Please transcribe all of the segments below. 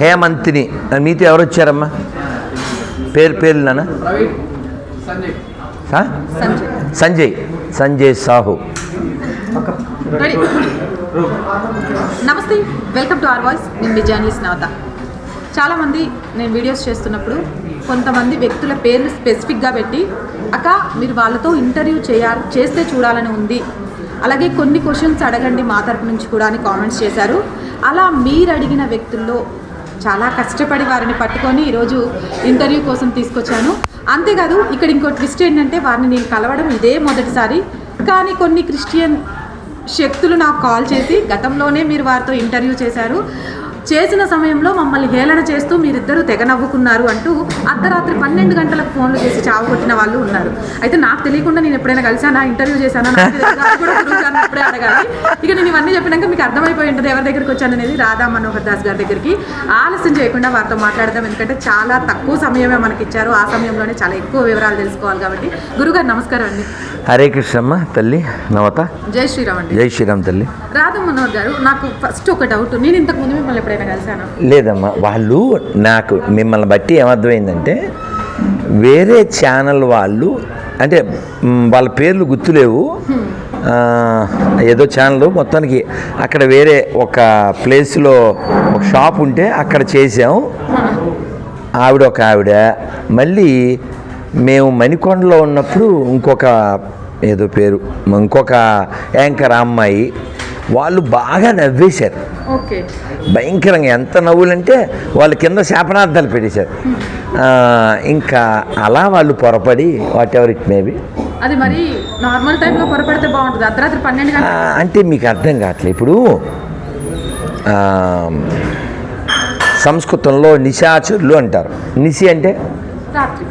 హేమంతిని. మీతో ఎవరు వచ్చారమ్మా? పేరు పేరు నాన్న? సంజయ్. సంజయ్ సాహు. నమస్తే. Welcome to R voice. నేను మీ జర్నలిస్ట్ నవత చాలామంది నేను వీడియోస్ చేస్తున్నప్పుడు కొంతమంది వ్యక్తుల పేర్లు స్పెసిఫిక్గా పెట్టి అక్క మీరు వాళ్ళతో ఇంటర్వ్యూ చేయాలి చేస్తే చూడాలని ఉంది. అలాగే కొన్ని క్వశ్చన్స్ అడగండి మా తరపు నుంచి కూడా అని కామెంట్స్ చేశారు. అలా మీరు అడిగిన వ్యక్తుల్లో చాలా కష్టపడి వారిని పట్టుకొని ఈరోజు ఇంటర్వ్యూ కోసం తీసుకొచ్చాను. అంతేకాదు ఇక్కడ ఇంకో ట్విస్ట్ ఏంటంటే వారిని నేను కలవడం ఇదే మొదటిసారి. కానీ కొన్ని క్రిస్టియన్ శక్తులు నాకు కాల్ చేసి గతంలోనే మీరు వారితో ఇంటర్వ్యూ చేశారు. చేసిన సమయంలో మమ్మల్ని హేళన చేస్తూ మీరిద్దరూ తెగ నవ్వుకున్నారు అంటూ అర్ధరాత్రి పన్నెండు గంటలకు ఫోన్లు చేసి చావగొట్టిన వాళ్ళు ఉన్నారు. అయితే నాకు తెలియకుండా నేను ఎప్పుడైనా కలిసానా ఇంటర్వ్యూ చేశానా? అడగాలి. ఇక నేను ఇవన్నీ చెప్పినాక మీకు అర్థమైపోయి ఉంటుంది ఎవరి దగ్గరికి వచ్చాను అనేది రాధా మనోహర్ దాస్ గారి దగ్గరికి. ఆలస్యం చేయకుండా వారితో మాట్లాడదాం ఎందుకంటే చాలా తక్కువ సమయమే మనకి ఇచ్చారు. ఆ సమయంలోనే చాలా ఎక్కువ వివరాలు తెలుసుకోవాలి కాబట్టి. గురుగారు నమస్కారం అండి. హరే కృష్ణమ్మ తల్లి నవత. జై శ్రీరామ్ అండి. జై శ్రీరామ్ తల్లి. రాధా మనోహర్ గారు నాకు ఫస్ట్ ఒక డౌట్ నేను ఇంతకు ముందు మిమ్మల్ని ఎప్పుడైనా లేదమ్మా వాళ్ళు నాకు మిమ్మల్ని బట్టి ఏమర్థమైందంటే వేరే ఛానల్ వాళ్ళు అంటే వాళ్ళ పేర్లు గుర్తులేవు. ఏదో ఛానల్ మొత్తానికి అక్కడ వేరే ఒక ప్లేస్లో ఒక షాప్ ఉంటే అక్కడ చేసాం ఆవిడ ఒక ఆవిడ. మళ్ళీ మేము మణికొండలో ఉన్నప్పుడు ఇంకొక ఏదో పేరు ఇంకొక యాంకర్ అమ్మాయి. వాళ్ళు బాగా నవ్వేశారు. భయంకరంగా ఎంత నవ్వులంటే వాళ్ళు కింద శాపనార్థాలు పెట్టేశారు. ఇంకా అలా వాళ్ళు పొరపడి వాట్ ఎవర్ ఇట్ మేబీ అది మరి నార్మల్ టైంలో పొరపడితే బాగుంటుంది. అర్ధరాత్రి పన్నెండు అంటే మీకు అర్థం కావట్లేదు ఇప్పుడు సంస్కృతంలో నిశాచరులు అంటారు. నిశి అంటే? రాత్రి.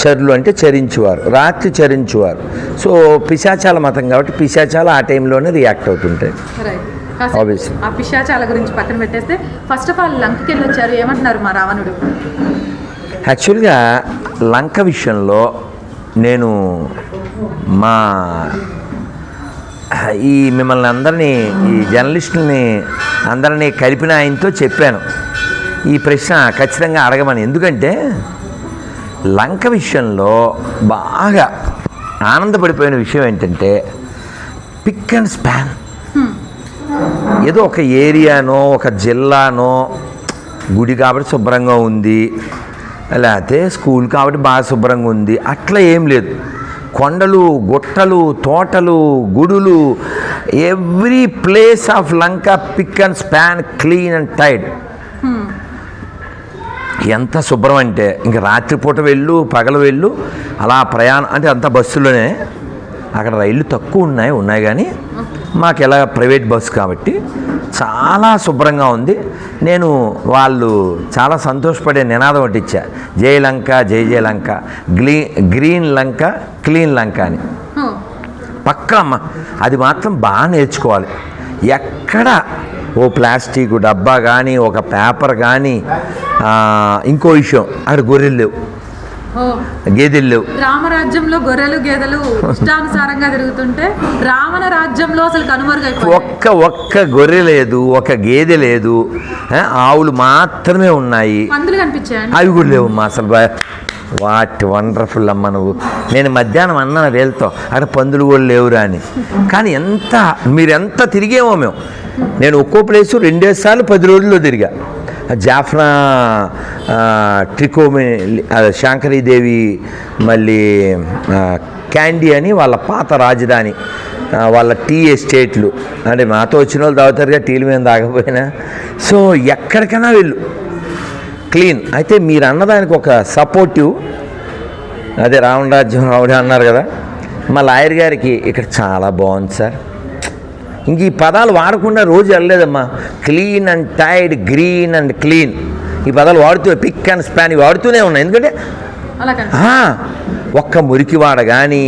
చరులు అంటే చరించువారు రాత్రి చరించువారు. సో పిశాచాల మతం కాబట్టి పిశాచాలు ఆ టైంలోనే రియాక్ట్ అవుతుంటాయి. ఆ పిశాచాల గురించి పక్కన పెట్టేస్తే ఫస్ట్ ఆఫ్ ఆల్ లంకకి వెళ్ళి వచ్చారు ఏమంటున్నారు మా రావణుడు? యాక్చువల్గా లంక విషయంలో నేను మా ఈ మిమ్మల్ని అందరినీ ఈ జర్నలిస్టులని అందరినీ కలిపిన ఆయనతో చెప్పాను. ఈ ప్రశ్న ఖచ్చితంగా అడగమని. ఎందుకంటే లంక విషయంలో బాగా ఆనందపడిపోయిన విషయం ఏంటంటే పిక్ అండ్ స్పాన్ ఏదో ఒక ఏరియానో ఒక జిల్లానో గుడి కాబట్టి శుభ్రంగా ఉంది. లేకపోతే స్కూల్ కాబట్టి బాగా శుభ్రంగా ఉంది. అట్లా ఏం లేదు. కొండలు గుట్టలు తోటలు గుడులు every place of Lanka pick and span clean and tidy ఎంత శుభ్రం అంటే ఇంకా రాత్రిపూట వెళ్ళు పగలు వెళ్ళు అలా ప్రయాణం అంటే అంత బస్సులోనే అక్కడ రైళ్ళు తక్కువ ఉన్నాయి ఉన్నాయి కానీ మాకు ఎలా ప్రైవేట్ బస్సు కాబట్టి చాలా శుభ్రంగా ఉంది. నేను వాళ్ళు చాలా సంతోషపడే నినాదం ఒకటి ఇచ్చా జై లంక జై జై లంక గ్లీ గ్రీన్ లంక క్లీన్ లంక అని. పక్కా అమ్మ అది మాత్రం బాగా నేర్చుకోవాలి. ఎక్కడ ఓ ప్లాస్టిక్ డబ్బా కానీ ఒక పేపర్ కానీ ఇంకో విషయం. అక్కడ గొర్రెలు లేవు. గేదెలు లేవు. రామరాజ్యంలో గొర్రెలు గేదెలు ఇష్టానుసారంగా తిరుగుతుంటే రావణ రాజ్యంలో అసలు కనుమరుగైపోయాయి. ఒక్క ఒక్క గొర్రె లేదు ఒక గేదె లేదు ఆవులు మాత్రమే ఉన్నాయి. పందులు కనిపించాయండి అవి కూడా లేవు అమ్మా అసలు వాట్ వండర్ఫుల్ అమ్మ నువ్వు. నేను మధ్యాహ్నం అన్నాను వీళ్ళతో అక్కడ పందులు కూడా లేవురా అని. కానీ ఎంత మీరు ఎంత తిరిగేమో మేము. నేను ఒక్కో ప్లేసు రెండేసి సార్లు పది రోజుల్లో తిరిగా. జాఫ్నా ట్రికోమే ట్రికోమి శాంకరీదేవి మళ్ళీ క్యాండీ అని వాళ్ళ పాత రాజధాని వాళ్ళ టీ ఎస్టేట్లు. అంటే మాతో వచ్చిన వాళ్ళు తాగుతారుగా టీలు మేము తాగకపోయినా. సో ఎక్కడికైనా వెళ్ళు. క్లీన్. అయితే మీరు అన్నదానికి ఒక సపోర్టివ్ అదే రామరాజ్యం రావుడే అన్నారు కదా. మా లాయర్ గారికి ఇక్కడ చాలా బాగుంది సార్. ఇంక ఈ పదాలు వాడకుండా రోజు వెళ్ళలేదమ్మా. Clean and tidy green and clean. ఈ పదాలు వాడుతూ పిక్ అండ్ స్పాన్ ఇవి వాడుతూనే ఉన్నాయి. ఎందుకంటే ఒక్క మురికివాడ కానీ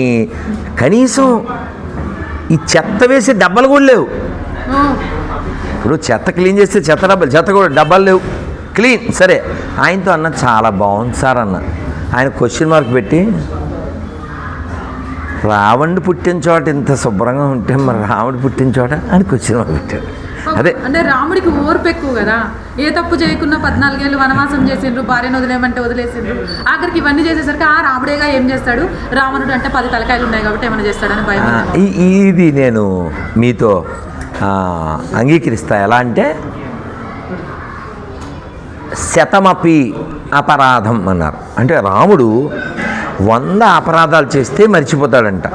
కనీసం ఈ చెత్త వేసే డబ్బాలు కూడా లేవు. ఇప్పుడు చెత్త క్లీన్ చేస్తే చెత్త డబ్బాలు చెత్త కూడా డబ్బాలు లేవు. క్లీన్ సరే. ఆయనతో అన్న చాలా బాగుంది సార్ అన్న. ఆయన క్వశ్చన్ మార్క్ పెట్టి రావణుడు పుట్టిన చోట ఇంత శుభ్రంగా ఉంటే మరి రాముడు పుట్టిన చోట అని క్వశ్చన్ మార్క్ పెట్టాడు. అదే అంటే రాముడికి ఓర్పు ఎక్కువ కదా. ఏ తప్పు చేయకున్నా పద్నాలుగేళ్ళు వనవాసం చేసిండ్రు భార్యను వదిలేయమంటే వదిలేసిండ్రు. ఆఖరికి ఇవన్నీ చేసేసరికి ఆ రాముడేగా ఏం చేస్తాడు? రావణుడు అంటే పది తలకాయలు ఉన్నాయి కాబట్టి ఏమైనా చేస్తాడని భయం ఇది నేను మీతో అంగీకరిస్తా. ఎలా అంటే శతమపి అపరాధం అన్నారు. అంటే రాముడు వంద అపరాధాలు చేస్తే మర్చిపోతాడంట.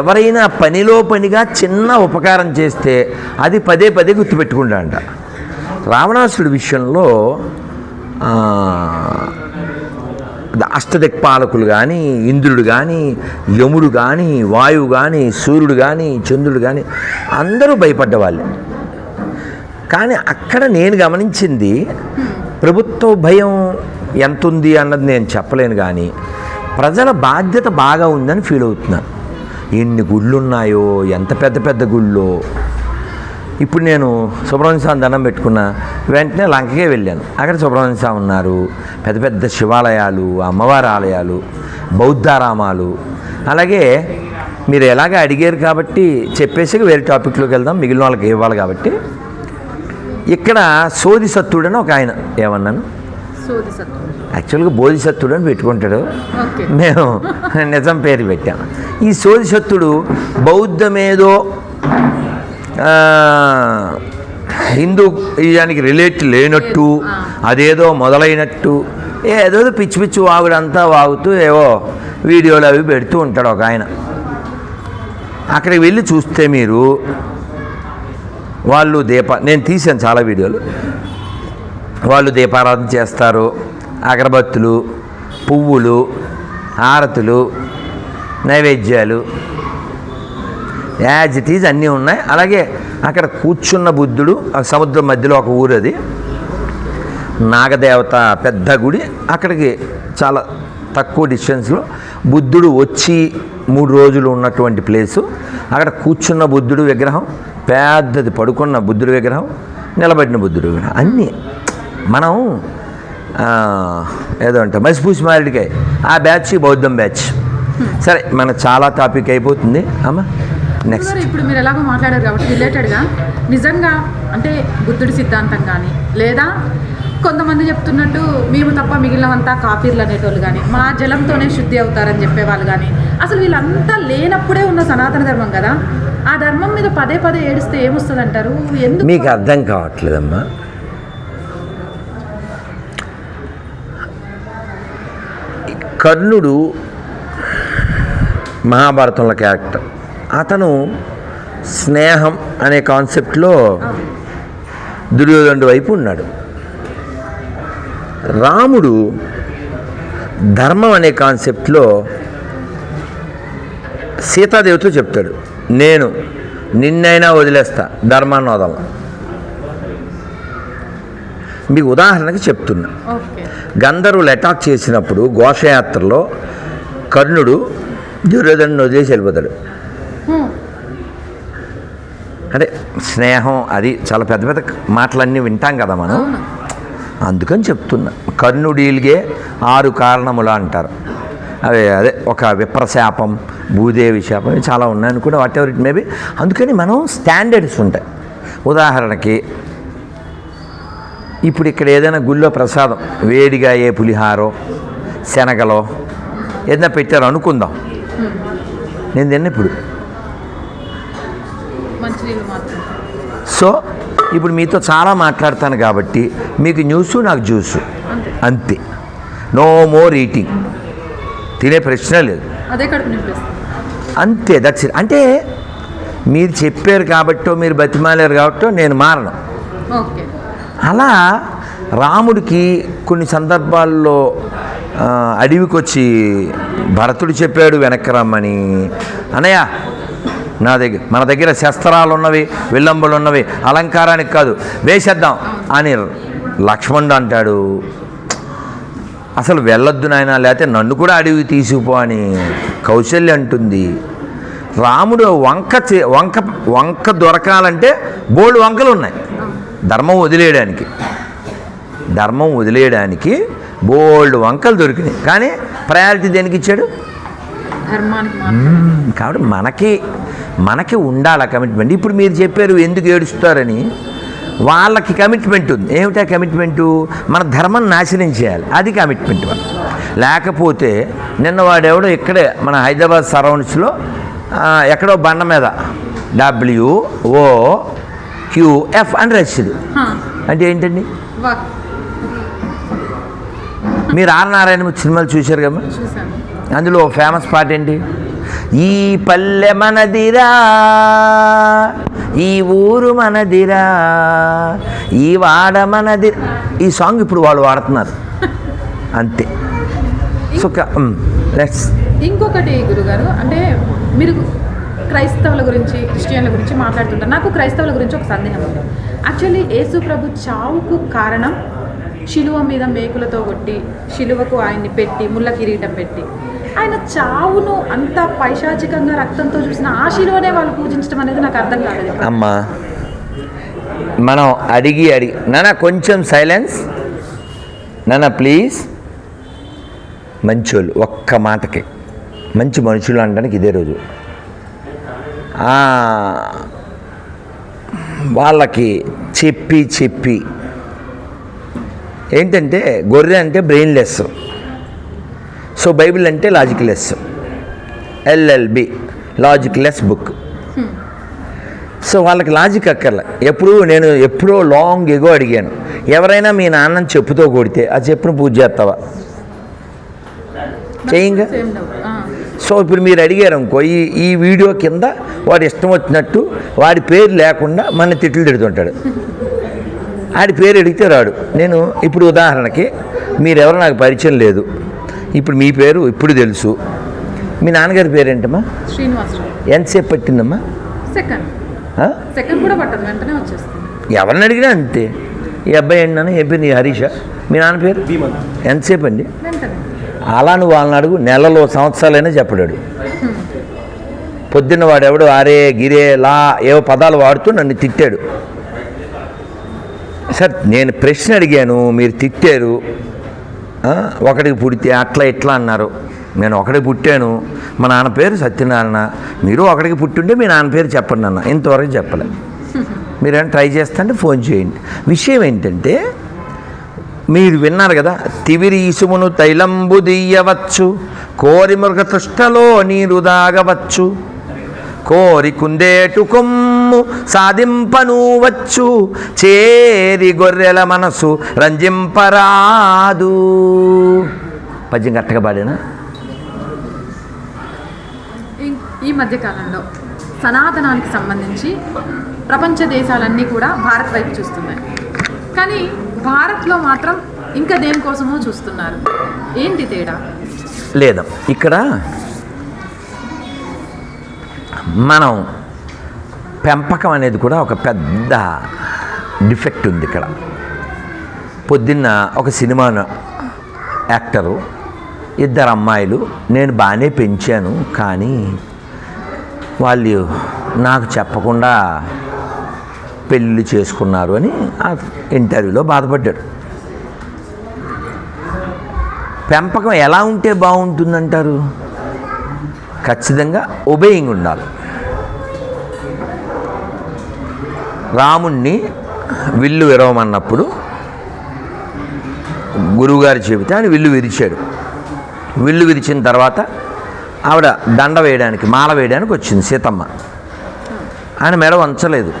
ఎవరైనా పనిలో పనిగా చిన్న ఉపకారం చేస్తే అది పదే పదే గుర్తుపెట్టుకుంటాడంట. రావణాసుడి విషయంలో అష్టదిక్పాలకులు కానీ ఇంద్రుడు కానీ యముడు కానీ వాయువు కానీ సూర్యుడు కానీ చంద్రుడు కానీ అందరూ భయపడ్డవాళ్ళే. కానీ అక్కడ నేను గమనించింది ప్రభుత్వ భయం ఎంత ఉంది అన్నది నేను చెప్పలేను కానీ ప్రజల బాధ్యత బాగా ఉందని ఫీల్ అవుతున్నాను. ఎన్ని గుళ్ళు ఉన్నాయో ఎంత పెద్ద పెద్ద గుళ్ళో. ఇప్పుడు నేను సుబ్రహ్మణ్య స్వామి దండం పెట్టుకున్నా వెంటనే లంకకే వెళ్ళాను. అక్కడ సుబ్రహ్మణ్య స్వామి ఉన్నారు. పెద్ద పెద్ద శివాలయాలు అమ్మవారి ఆలయాలు బౌద్ధారామాలు. అలాగే మీరు ఎలాగ అడిగారు కాబట్టి చెప్పేసి వేరే టాపిక్లోకి వెళ్దాం. మిగిలిన వాళ్ళకి ఇవ్వాలి కాబట్టి. ఇక్కడ సోది సత్తుడని ఒక ఆయన ఏమన్నాను? యాక్చువల్గా బోధిసత్తుడు అని పెట్టుకుంటాడు మేము నిజం పేరు పెట్టాం. ఈ సోదిసత్తుడు బౌద్ధమేదో హిందూ ఇదానికి రిలేట్ లేనట్టు అదేదో మొదలైనట్టు ఏదో పిచ్చి పిచ్చి వాగుడంతా వాగుతూ ఏవో వీడియోలు అవి పెడుతూ ఉంటాడు ఒక ఆయన. అక్కడికి వెళ్ళి చూస్తే మీరు వాళ్ళు దీప నేను తీసాను చాలా వీడియోలు. వాళ్ళు దీపారాధన చేస్తారు. అగరబత్తులు పువ్వులు హారతులు నైవేద్యాలు. యాజ్ ఇట్ ఈజ్ అన్నీ ఉన్నాయి. అలాగే అక్కడ కూర్చున్న బుద్ధుడు ఆ సముద్రం మధ్యలో ఒక ఊరు అది. నాగదేవత పెద్ద గుడి. అక్కడికి చాలా తక్కువ డిస్టెన్స్లో బుద్ధుడు వచ్చి మూడు రోజులు ఉన్నటువంటి ప్లేసు అక్కడ కూర్చున్న బుద్ధుడు విగ్రహం పెద్దది పడుకున్న బుద్ధుడు విగ్రహం నిలబడిన బుద్ధుడు విగ్రహం. అన్నీ మనం ఏదో అంటే. మసిపూసి మారేడికాయ ఆ బ్యాచ్ బౌద్ధం బ్యాచ్. సరే మన చాలా టాపిక్ అయిపోతుంది. అమ్మ నెక్స్ట్ ఇప్పుడు మీరు ఎలాగో మాట్లాడారు కాబట్టి రిలేటెడ్గా నిజంగా అంటే బుద్ధుడి సిద్ధాంతం కానీ లేదా కొంతమంది చెప్తున్నట్టు మేము తప్ప మిగిలినవంతా కాపీర్లు అనేటోళ్ళు కానీ మా జలంతోనే శుద్ధి అవుతారని చెప్పేవాళ్ళు కానీ అసలు వీళ్ళంతా లేనప్పుడే ఉన్న సనాతన ధర్మం కదా? ఆ ధర్మం మీద పదే పదే ఏడిస్తే ఏమొస్తుంది అంటారు ఎందుకు మీకు అర్థం కావట్లేదమ్మా. కర్ణుడు మహాభారతంలో క్యారెక్టర్. అతను స్నేహం అనే కాన్సెప్ట్లో దుర్యోధనుడు వైపు ఉన్నాడు. రాముడు ధర్మం అనే కాన్సెప్ట్లో సీతాదేవితో చెప్తాడు నేను నిన్నైనా వదిలేస్తా ధర్మాన్ని వదలను మీకు ఉదాహరణకి చెప్తున్నా. గంధర్వులు అటాక్ చేసినప్పుడు ఘోషయాత్రలో కర్ణుడు దుర్యోధను వదిలేసి వెళ్ళిపోతాడు. అంటే స్నేహం అది చాలా పెద్ద పెద్ద మాటలన్నీ వింటాం కదా మనం. అందుకని చెప్తున్నా. కర్ణుడీలిగే ఆరు కారణములు అంటారు. అదే అదే ఒక విప్రశాపం భూదేవి శాపం చాలా ఉన్నాయి అనుకుంటే వాట్ ఎవర్ ఇట్ మేబీ? అందుకని మనం స్టాండర్డ్స్ ఉంటాయి. ఉదాహరణకి ఇప్పుడు ఇక్కడ ఏదైనా గుళ్ళో ప్రసాదం వేడిగా ఏ పులిహారో శనగలో ఏదైనా పెట్టారో అనుకుందాం. నేను తిన్న ఇప్పుడు. సో ఇప్పుడు మీతో చాలా మాట్లాడతాను కాబట్టి మీకు న్యూస్ నాకు జ్యూసు. అంతే. No more eating. తినే ప్రశ్న లేదు. అంతే దట్స్ ఇట్ అంటే మీరు చెప్పారు కాబట్టో మీరు బతిమాలారు కాబట్టో నేను మారను. ఓకే. అలా రాముడికి కొన్ని సందర్భాల్లో అడవికొచ్చి భరతుడు చెప్పాడు వెనక్కి రమ్మని. అనయ్య నా దగ్గర మన దగ్గర శస్త్రాలు ఉన్నవి విల్లంబులు ఉన్నవి అలంకారానికి కాదు వేసేద్దాం. అని లక్ష్మణుడు అంటాడు. అసలు వెళ్ళొద్దు నాయన లేకపోతే నన్ను కూడా అడవి తీసుకుపో అని కౌశల్య అంటుంది. రాముడు వంక చే- వంక వంక దొరకాలంటే బోల్డ్ వంకలు ఉన్నాయి. ధర్మం వదిలేయడానికి. ధర్మం వదిలేయడానికి బోల్డ్ వంకలు దొరికినాయి. కానీ ప్రయారిటీ దేనికి ఇచ్చాడు. కాబట్టి మనకి మనకి ఉండాలి కమిట్మెంట్ ఇప్పుడు మీరు చెప్పారు ఎందుకు ఏడుస్తారని. వాళ్ళకి కమిట్మెంట్ ఉంది. ఏమిటా కమిట్మెంటు మన ధర్మం నాశనం చేయాలి. అది కమిట్మెంట్ వల్ల. లేకపోతే నిన్న వాడెవడో ఇక్కడే మన హైదరాబాద్ సరౌండ్స్లో ఎక్కడో బండ మీద. డబ్ల్యూ ఓ క్యూఎఫ్ అని హా, అంటే ఏంటండి? మీరు ఆర్ నారాయణ సినిమాలు చూశారు కదా? అందులో ఫేమస్ పాట ఏంటి? ఈ పల్లె మనదిరా ఈ ఊరు మనదిరా ఈ వాడ మనది ఈ సాంగ్ ఇప్పుడు వాళ్ళు వాడుతున్నారు. అంతే. సో లెట్స్ ఇంకొకటి గురుగారు అంటే మీరు క్రైస్తవుల గురించి క్రిస్టియన్ల గురించి మాట్లాడుతుంటారు. నాకు క్రైస్తవుల గురించి ఒక సందేహం ఉంది. యాక్చువల్లీ యేసు ప్రభు చావుకు కారణం శిలువ మీద మేకులతో కొట్టి శిలువకు ఆయన్ని పెట్టి ముళ్ళ కిరీటం పెట్టి. ఆయన చావును అంత పైశాచికంగా రక్తంతో చూసిన ఆ శిలువనే వాళ్ళు పూజించడం అనేది నాకు అర్థం కాలేదు అమ్మా మనం అడిగి అడిగి నానా కొంచెం సైలెన్స్ నానా ప్లీజ్ మంచోళ్ళు ఒక్క మాటకి. మంచి మనుషులు అనడానికి ఇదే రోజు. వాళ్ళకి చెప్పి చెప్పి. ఏంటంటే గొర్రె అంటే బ్రెయిన్లెస్. సో బైబిల్ అంటే logicless. LLB logicless book. So వాళ్ళకి లాజిక్ అక్కర్లే. ఎప్పుడు నేను ఎప్పుడో లాంగ్ ఎగో అడిగాను. ఎవరైనా మీ నాన్నని చెప్పుతో కొడితే ఆ చెప్పును పూజ చేస్తావా? చేయంగా. సో ఇప్పుడు మీరు అడిగారు అనుకో ఈ ఈ వీడియో కింద వాడు ఇష్టం వచ్చినట్టు వాడి పేరు లేకుండా మన తిట్లు తిడుతుంటాడు. ఆడి పేరు అడిగితే రాడు. నేను ఇప్పుడు ఉదాహరణకి మీరెవరు నాకు పరిచయం లేదు. ఇప్పుడు మీ పేరు ఇప్పుడు తెలుసు. మీ నాన్నగారి పేరు ఏంటమ్మా శ్రీనివాసరావు ఎంతసేపు పట్టిందమ్మా? సెకండ్. ఆ? సెకండ్ కూడా పట్టదు వెంటనే వచ్చేస్తుంది. ఎవరిని అడిగినా అంతే. ఈ అబ్బాయి ఏంటన్నా ఏ పేరు? నీ హరీష? మీ నాన్న పేరు? ఎంతసేపు అండి? వెంటనే. అలా నువ్వు వాళ్ళని అడుగు నెలలో సంవత్సరాలైనా చెప్పడాడు పొద్దున్న వాడెవడు ఆరే గిరే లా ఏవో పదాలు వాడుతూ నన్ను తిట్టాడు. సార్ నేను ప్రశ్న అడిగాను మీరు తిట్టారు. ఒకడికి పుడితే అట్లా ఇట్లా అన్నారు. నేను ఒకడికి పుట్టాను మా నాన్న పేరు సత్యనారాయణ. మీరు ఒకడికి పుట్టుంటే మీ నాన్న పేరు చెప్పండి అన్న. ఇంతవరకు చెప్పలే. మీరేమైనా ట్రై చేస్తుంటే ఫోన్ చేయండి. విషయం ఏంటంటే మీరు విన్నారు కదా తివిరి ఇసుమును తైలంబు దీయవచ్చు కోరి మృగతృష్టలో నీరు దాగవచ్చు కోరి కుందేటు కొమ్ము సాధింపను వచ్చు చేరి గొర్రెల మనసు రంజింపరాదు. పద్యం కరెక్ట్గా పాడేనా? ఈ- మధ్యకాలంలో సనాతనానికి సంబంధించి ప్రపంచ దేశాలన్నీ కూడా భారత్ వైపు చూస్తున్నాయి. కానీ భారత్లో మాత్రం ఇంకా దేనికోసమో చూస్తున్నారు. ఏంటి తేడా? లేదా? ఇక్కడ మనం పెంపకం అనేది కూడా ఒక పెద్ద డిఫెక్ట్ ఉంది ఇక్కడ. పొద్దున్న ఒక సినిమా యాక్టరు ఇద్దరు అమ్మాయిలు నేను బాగానే పెంచాను కానీ వాళ్ళు నాకు చెప్పకుండా పెళ్ళిళ్ళు చేసుకున్నారు అని ఆ ఇంటర్వ్యూలో బాధపడ్డాడు. పెంపకం ఎలా ఉంటే బాగుంటుందంటారు? ఖచ్చితంగా ఒబేయింగ్ ఉండాలి. రాముణ్ణి విల్లు విరవమన్నప్పుడు గురువుగారు చెబితే ఆయన విల్లు విరిచాడు. విల్లు విరిచిన తర్వాత ఆవిడ దండ వేయడానికి మాల వేయడానికి వచ్చింది సీతమ్మ. ఆయన మెడ వంచలేదు.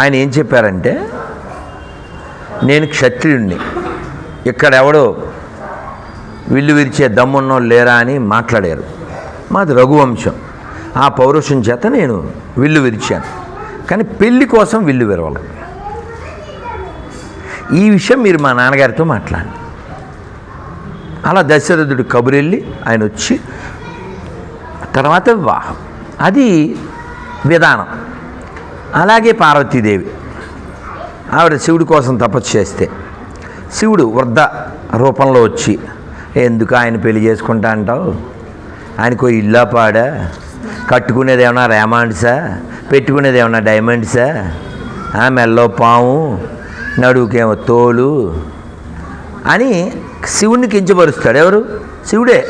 ఆయన ఏం చెప్పారంటే నేను క్షత్రియుణ్ణి. ఇక్కడెవడో విల్లు విరిచే దమ్మున్నోళ్ళు లేరా అని మాట్లాడారు. మాది రఘువంశం. ఆ పౌరుషం చేత నేను విల్లు విరిచాను. కానీ పెళ్ళి కోసం విల్లు విరవాలి ఈ విషయం మీరు మా నాన్నగారితో మాట్లాడండి. అలా దశరథుడు కబురెళ్ళి ఆయన వచ్చి తర్వాత వివాహం. అది విధానం. అలాగే పార్వతీదేవి. ఆవిడ శివుడి కోసం తపస్సు చేస్తే. శివుడు వృద్ధ రూపంలో వచ్చి ఎందుకు ఆయన పెళ్ళి చేసుకుంటా అంటావు? ఆయనకు ఇల్లా పాడా? కట్టుకునేది ఏమన్నా రేమాండ్సా పెట్టుకునేది ఏమన్నా డైమండ్సా? ఆ మెల్లో పాము నడువుకేమో తోలు అని శివుణ్ణి కించపరుస్తాడు ఎవరు? శివుడే.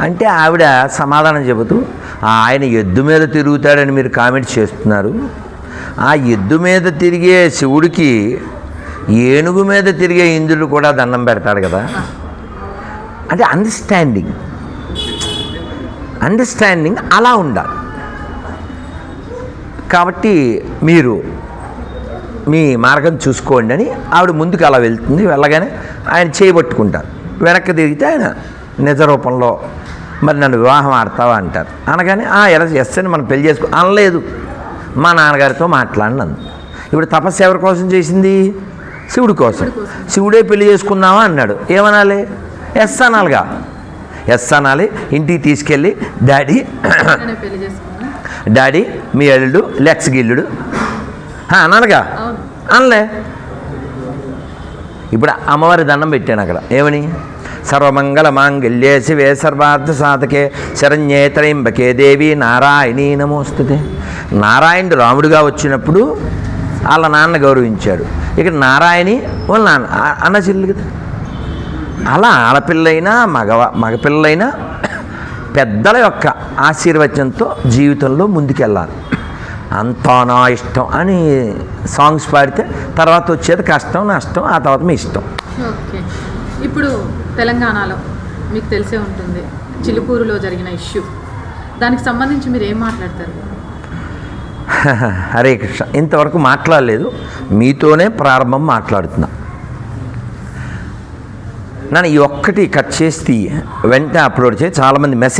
అంటే ఆవిడ సమాధానం చెబుతూ ఆయన ఎద్దు మీద తిరుగుతాడని మీరు కామెంట్ చేస్తున్నారు. ఆ ఎద్దు మీద తిరిగే శివుడికి ఏనుగు మీద తిరిగే ఇంద్రుడు కూడా దండం పెడతాడు కదా. అంటే అండర్స్టాండింగ్ అండర్స్టాండింగ్ అలా ఉండాలి. కాబట్టి మీరు మీ మార్గం చూసుకోండి అని ఆవిడ ముందుకు అలా వెళ్తుంది. వెళ్ళగానే ఆయన చేయబట్టుకుంటారు వెనక్కి తిరిగితే ఆయన నిజ రూపంలో మరి నన్ను వివాహం ఆడతావా అంటారు. అనగానే ఆ ఎలా ఎస్ అని మనం పెళ్ళి చేసుకో అనలేదు. మా నాన్నగారితో మాట్లాడినందు ఇప్పుడు తపస్సు ఎవరి కోసం చేసింది? శివుడి కోసం. శివుడే పెళ్ళి చేసుకుందామా అన్నాడు. ఏమనాలి? ఎస్ అనాలిగా. ఎస్ అనాలి ఇంటికి తీసుకెళ్ళి డాడీ డాడీ మీ అల్లుడు లెక్స్ గిల్లుడు. అనాలిగా? అనలే. ఇప్పుడు అమ్మవారి దండం పెట్టాను అక్కడ. ఏమని? సర్వమంగళ మాంగళ్యే శివే సర్వార్థ సాధకే శరణ్యే త్రయంబకే దేవి నారాయణీ నమోస్తుతే నారాయణుడు రాముడిగా వచ్చినప్పుడు వాళ్ళ నాన్న గౌరవించాడు. ఇక్కడ నారాయణి వాళ్ళ నాన్న అన్న చెల్లి కదా. అలా ఆడపిల్లైనా మగవ మగపిల్లైనా పెద్దల యొక్క ఆశీర్వచనంతో జీవితంలో ముందుకెళ్ళాలి. అంతా నా ఇష్టం అని సాంగ్స్ పాడితే తర్వాత వచ్చేది కష్టం నష్టం ఆ తర్వాత మీ ఇష్టం. ఇప్పుడు తెలంగాణలో మీకు తెలిసే ఉంటుంది చిలుకూరులో జరిగిన ఇష్యూ. దానికి సంబంధించి మీరు ఏం మాట్లాడతారు? హరే కృష్ణ. ఇంతవరకు మాట్లాడలేదు. మీతోనే ప్రారంభం మాట్లాడుతున్నా. నన్ను ఈ ఒక్కటి కట్ చేసి వెంటనే అప్లోడ్ చేసి చాలామంది మెసేజ్